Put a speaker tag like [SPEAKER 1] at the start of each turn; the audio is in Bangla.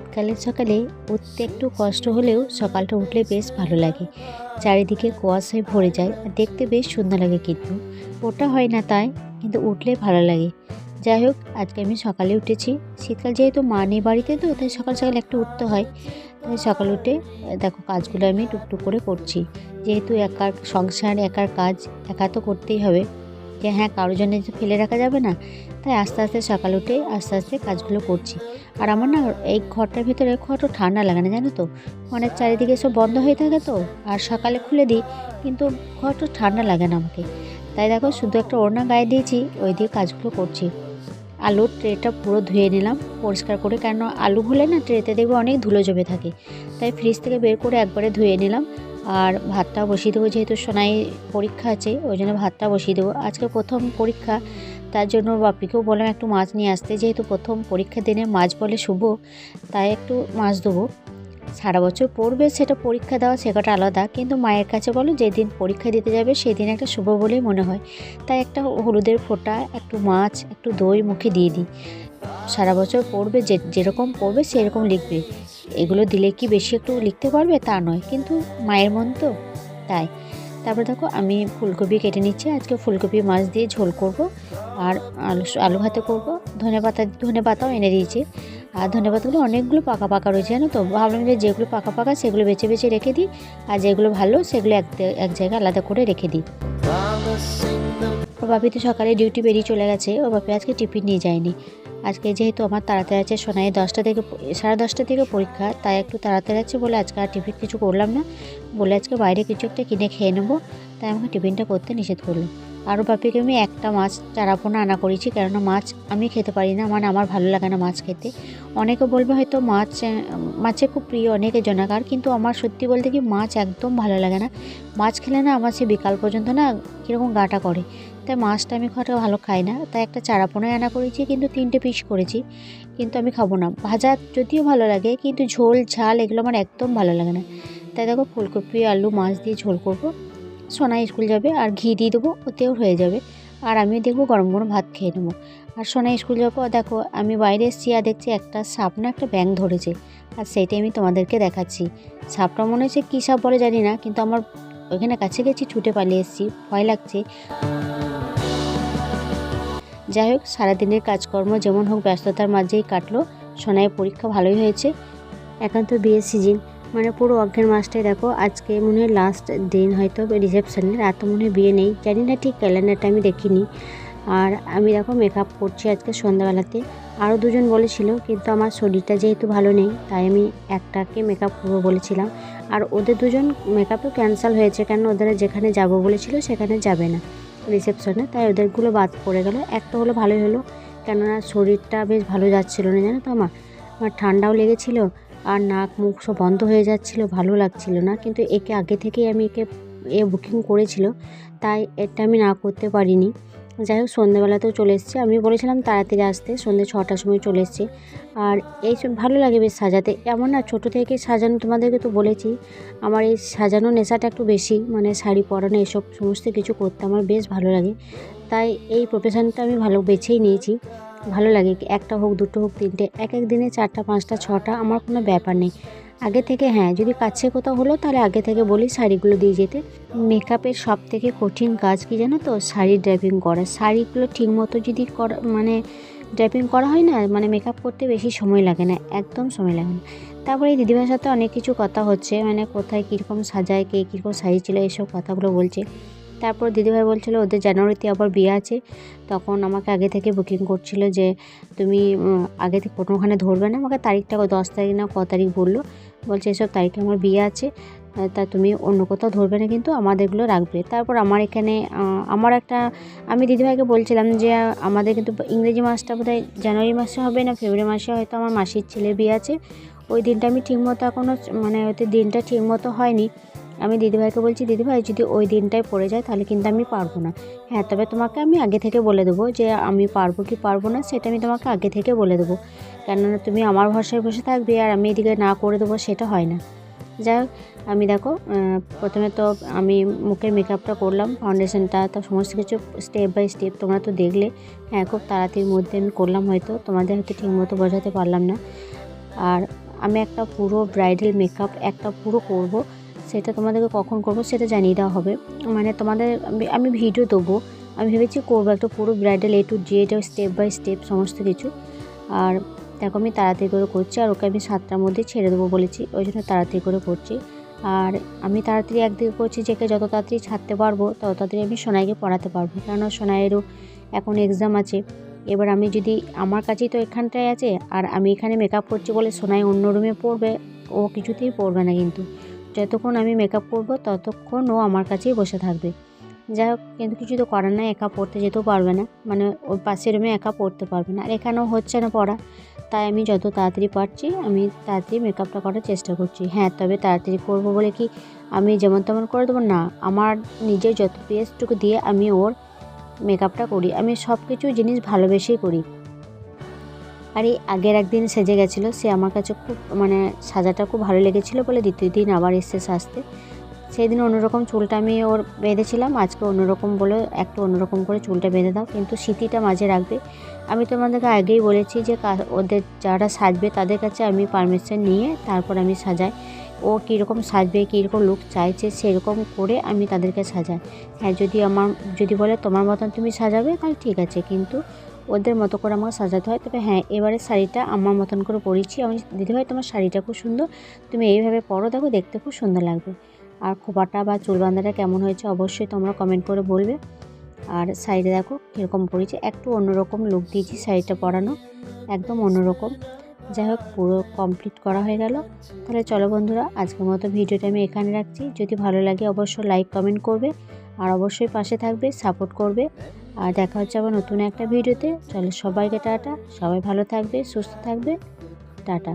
[SPEAKER 1] শীতকালের সকালে উঠতে একটু কষ্ট হলেও সকালটা উঠলে বেশ ভালো লাগে। চারিদিকে কুয়াশায় ভরে যায় আর দেখতে বেশ সুন্দর লাগে কিন্তু। ওটা হয় না তাই, কিন্তু উঠলে ভালো লাগে। যাই হোক, আজকে আমি সকালে উঠেছি। শীতকাল যেহেতু মা নেই বাড়িতে তো, তাই সকাল সকাল একটু উঠতে হয়। তাই সকাল উঠে দেখো কাজগুলো আমি টুকটুক করে করছি। যেহেতু একার সংসার, একার কাজ, একা তো করতেই হবে। যে হ্যাঁ কারোর জন্য ফেলে রাখা যাবে না। তাই আস্তে আস্তে সকাল উঠে আস্তে আস্তে কাজগুলো করছি। আর আমার না এই ঘরটার ভিতরে খুব ঠান্ডা লাগে না জানো তো? মানে চারিদিকে সব বন্ধ হয়ে থাকে তো, আর সকালে খুলে দিই, কিন্তু ঘরটা ঠান্ডা লাগে না আমাকে। তাই দেখো, শুধু একটা ওড়না গায়ে দিয়েছি, ওই দিয়ে কাজগুলো করছি। আলুর ট্রেটা পুরো ধুয়ে নিলাম, পরিষ্কার করে কেন আলু হলে না ট্রেতে দেখবে অনেক ধুলো জমে থাকে। তাই ফ্রিজ থেকে বের করে একবারে ধুয়ে নিলাম। আর ভাতটা বসিয়ে দেবো যেহেতু সোনাই পরীক্ষা আছে, ওই জন্য ভাতটা বসিয়ে দেবো। আজকে প্রথম পরীক্ষা, তার জন্য বাপিকেও বললাম একটু মাছ নিয়ে আসতে, যেহেতু প্রথম পরীক্ষার দিনে মাছ বলে শুভ, তাই একটু মাছ দেবো। সারা বছর পড়বে, সেটা পরীক্ষা দেওয়া সেটা আলাদা, কিন্তু মায়ের কাছে বলো যেদিন পরীক্ষা দিতে যাবে সেদিন একটা শুভ বলেই মনে হয়। তাই একটা হলুদের ফোঁটা, একটু মাছ, একটু দই মুখে দিয়ে দিই। সারা বছর পড়বে, যে, যেরকম পড়বে সেরকম লিখবে। এগুলো দিলে কি বেশি একটু লিখতে পারবে? তা নয়, কিন্তু মায়ের মন তো, তাই। তারপর দেখো, আমি ফুলকপি কেটে নিচ্ছি। আজকে ফুলকপি মাছ দিয়ে ঝোল করব আর আলু আলু ভাতে করব। ধনে পাতা, ধনে পাতাও এনে দিয়েছি। আর ধনে পাতাগুলো অনেকগুলো পাকা পাকা রয়েছে, জানো তো? ভাবলাম যে যেগুলো পাকা পাকা সেগুলো বেছে বেছে রেখে দিই। আর যেগুলো ভালো সেগুলো এক এক জায়গায় আলাদা করে রেখে দিই। ওর বাপি তো সকালে ডিউটি বেরিয়ে চলে গেছে। ওর বাপি আজকে টিফিন নিয়ে যায়নি। আজকে যেহেতু আমার তাড়াতাড়ি আছে, সোনাই দশটা থেকে সাড়ে দশটা থেকে পরীক্ষা, তাই একটু তাড়াতাড়ি আছে বলে আজকে আর টিফিন কিছু করলাম না। বলে আজকে বাইরে কিছু একটা কিনে খেয়ে নেব। তাই আমাকে টিফিনটা করতে নিষেধ করল। আরও বাপিকে আমি একটা মাছ চারাপোনা আনা করেছি, কেননা মাছ আমি খেতে পারি না মানে আমার ভালো লাগে না মাছ খেতে। অনেকে বলবে হয়তো মাছ মাছে খুব প্রিয় অনেকের জনাকার, কিন্তু আমার সত্যি বলতে কি মাছ একদম ভালো লাগে না। মাছ খেলে না আমার সে বিকাল পর্যন্ত না কীরকম গাটা করে। তাই মাছটা আমি একটা ভালো খাই না। তাই একটা চারাপোনায় আনা করেছি, কিন্তু তিনটে পিস করেছি, কিন্তু আমি খাব না। ভাজা যদিও ভালো লাগে, কিন্তু ঝোল, ঝাল এগুলো আমার একদম ভালো লাগে না। তাই দেখো ফুলকপি, আলু, মাছ দিয়ে ঝোল করব। সোনা স্কুল যাবে আর ঘি দিয়ে দেবো, ওতেও হয়ে যাবে। আর আমি দেখব গরম গরম ভাত খেয়ে নেব। আর সোনা স্কুল পর দেখো আমি বাইরে এসেছি আর দেখছি একটা সাপ না একটা ব্যাং ধরেছে। আর সেইটাই আমি তোমাদেরকে দেখাচ্ছি। সাপটা মনে হচ্ছে কী সাপ বলে জানি না, কিন্তু আমার ওইখানে কাছে গেছি, ছুটে পালিয়ে এসেছি, ভয় লাগছে। যাই হোক, সারাদিনের কাজকর্ম যেমন হোক, ব্যস্ততার মাঝেই কাটলো। সোনায় পরীক্ষা ভালোই হয়েছে। এখন তো বিয়ের সিজন মানে পুরো অজ্ঞান মাসটাই দেখো। আজকে মনে হয় লাস্ট দিন হয়তো রিসেপশনের আর তো মনে হয় বিয়ে নেই। জানি না ঠিক ক্যালেন্ডারটা আমি দেখিনি। আর আমি দেখো মেকআপ করছি আজকে সন্ধ্যাবেলাতে। আরও দুজন বলেছিল, কিন্তু আমার শরীরটা যেহেতু ভালো নেই, তাই আমি একটাকে মেকআপ করব বলেছিলাম। আর ওদের দুজন মেকআপও ক্যান্সেল হয়েছে কেন? ওদের যেখানে যাব বলেছিল, সেখানে যাবে না রিসেপশনে তাই ওদেরগুলো বাদ পড়ে গেল। একটা হলো ভালোই হলো, কেননা শরীরটা বেশ ভালো যাচ্ছিল না, জানো তো আমার আমার ঠান্ডাও লেগেছিল আর নাক মুখ সব বন্ধ হয়ে যাচ্ছিল, ভালো লাগছিল না। কিন্তু একে আগে থেকেই আমি একে, এ বুকিং করেছিল, তাই এটা আমি না করতে পারিনি। যাই হোক সন্ধ্যেবেলাতেও চলে এসেছি। আমি বলেছিলাম তাড়াতাড়ি আসতে সন্ধ্যে ছটার সময় চলে এসেছি। আর এই সব ভালো লাগে বেশ সাজাতে। এমন না, ছোটো থেকে সাজানো তোমাদেরকে তো বলেছি, আমার এই সাজানো নেশাটা একটু বেশি মানে শাড়ি পরানো, এসব সমস্ত কিছু করতে আমার বেশ ভালো লাগে। তাই এই প্রফেশনটা আমি ভালো বেছেই নিয়েছি। ভালো লাগে একটা হোক, দুটো হোক, তিনটে, এক এক দিনে চারটা, পাঁচটা, ছটা, আমার কোনো ব্যাপার নেই। আগে থেকে হ্যাঁ যদি কাছে কোথাও হলো, তাহলে আগে থেকে বলি শাড়িগুলো দিয়ে যেতে। মেকআপের সব থেকে কঠিন কাজ কি জানো তো? শাড়ি ড্রাইভিং করা। শাড়িগুলো ঠিকমতো যদি করা মানে ড্রাইভিং করা হয় না মানে মেকআপ করতে বেশি সময় লাগে না, একদম সময় লাগে না। তারপরে দিদিভাইয়ের সাথে অনেক কিছু কথা হচ্ছে মানে কোথায় কীরকম সাজায়, কে কীরকম সাজিয়েছিল এইসব কথাগুলো বলছে। তারপর দিদিভাই বলছিল, ওদের জানুয়ারিতে আবার বিয়ে আছে। তখন আমাকে আগে থেকে বুকিং করছিল যে, তুমি আগে থেকে কোনোখানে ধরবে না। আমাকে তারিখটা দশ তারিখ না ক তারিখ বলল। বলছে, এসব তারিখে আমার বিয়ে আছে তা তুমি অন্য কোথাও ধরবে না, কিন্তু আমাদেরগুলো রাখবে। তারপর আমার এখানে আমার একটা, আমি দিদিভাইকে বলছিলাম যে, আমাদের কিন্তু ইংরেজি মাসটা বোধহয় জানুয়ারি মাসে হবে না, ফেব্রুয়ারি মাসে হয়তো আমার মাসির ছেলে বিয়ে আছে। ওই দিনটা আমি ঠিকমতো এখনও মানে হয়তো দিনটা ঠিকমতো হয়নি। আমি দিদিভাইকে বলছি, দিদিভাই, যদি ওই দিনটায় পড়ে যায় তাহলে কিন্তু আমি পারব না। হ্যাঁ তবে তোমাকে আমি আগে থেকে বলে দেবো যে আমি পারব কি পারব না, সেটা আমি তোমাকে আগে থেকে বলে দেবো। কেননা তুমি আমার ভরসায় বসে থাকবে আর আমি এদিকে না করে দেবো, সেটা হয় না। যাই হোক, আমি দেখো প্রথমে তো আমি মুখের মেকআপটা করলাম, ফাউন্ডেশনটা, তো সমস্ত কিছু স্টেপ বাই স্টেপ তোমরা তো দেখলে। হ্যাঁ খুব তাড়াতাড়ির মধ্যে আমি করলাম হয়তো তোমাদের হয়তো ঠিকমতো বোঝাতে পারলাম না। আর আমি একটা পুরো ব্রাইডাল মেকআপ, একটা পুরো করব। সেটা তোমাদেরকে কখন করব সেটা জানিয়ে দেওয়া হবে। মানে তোমাদের আমি- ভিডিও দেবো। আমি ভেবেছি করব একটা পুরো bridal A to Z step by step সমস্ত কিছু। আর দেখো আমি তাড়াতাড়ি করে করছি, আর ওকে আমি সাতটার মধ্যে ছেড়ে দেবো বলেছি। ওই জন্য তাড়াতাড়ি করে করছি। আর আমি তাড়াতাড়ি একদিকে করছি যে যত তাড়াতাড়ি ছাড়তে পারব, তত তাড়াতাড়ি আমি সোনাইকে পড়াতে পারব। কেননা সোনাইয়েরও এখন এক্সাম আছে। এবার আমি যদি, আমার কাছেই তো এখানটায় আছে, আর আমি এখানে মেকআপ করছি বলে সোনাই অন্য রুমে পড়বে, ও কিছুতেই পড়বে না কিন্তু। যতক্ষণ আমি মেকআপ করব, ততক্ষণ ও আমার কাছেই বসে থাকবে। যাই হোক, কিন্তু কিছু তো করার নাই, একা পড়তে যেতেও পারবে না। মানে ওর পাশের রুমে একা পড়তে পারবে না। আর এখানেও হচ্ছে না পড়া। তাই আমি যত তাড়াতাড়ি পারছি, আমি তাড়াতাড়ি মেকআপটা করার চেষ্টা করছি। হ্যাঁ তবে তাড়াতাড়ি করব বলে কি আমি যেমন তেমন করে দেবো? না, আমার নিজের যত পেস্টটুকু দিয়ে আমি ওর মেকআপটা করি। আমি সব কিছু জিনিস ভালোবেসেই করি। আর এই আগের একদিন সেজে গেছিল, সে আমার কাছে খুব মানে সাজাটা খুব ভালো লেগেছিলো বলে দ্বিতীয় দিন আবার এসছে সাজতে। সেই দিন অন্যরকম চুলটা আমি ওর বেঁধেছিলাম, আজকে অন্যরকম বলে, একটু অন্যরকম করে চুলটা বেঁধে দাও, কিন্তু স্মৃতিটা মাঝে রাখবে। আমি তোমাদেরকে আগেই বলেছি যে ওদের যারা সাজবে তাদের কাছে আমি পারমিশন নিয়ে তারপর আমি সাজাই। ও কীরকম সাজবে, কীরকম লুক চাইছে সেরকম করে আমি তাদেরকে সাজাই। হ্যাঁ যদি আমার, যদি বলে তোমার মতন তুমি সাজাবে, তাহলে ঠিক আছে, কিন্তু ওদের মতো করে আমাকে সাজাতে হয়। তবে হ্যাঁ এবারে শাড়িটা আমার মতন করে পরেছি। আমি দিদিভাই তোমার শাড়িটা খুব সুন্দর। তুমি এইভাবে পরো, দেখো, দেখতে খুব সুন্দর লাগবে। আর খোপাটা বা চুল বাঁধাটা কেমন হয়েছে অবশ্যই তোমরা কমেন্ট করে বলবে। আর শাড়িটা দেখো, কীরকম পরেছি। একটু অন্যরকম লুক দিয়েছি শাড়িটা পরানো। একদম অন্যরকম। যাই হোক, পুরো কমপ্লিট করা হয়ে গেল। তাহলে চলো বন্ধুরা, আজকের মতো ভিডিওটা আমি এখানে রাখছি। যদি ভালো লাগে অবশ্যই লাইক কমেন্ট করবে। আর অবশ্যই পাশে থাকবে সাপোর্ট করবে। আর দেখা হচ্ছে আবার নতুন একটা ভিডিওতে। চলো সবাইকে টাটা, সবাই ভালো থাকবে, সুস্থ থাকবে। টাটা।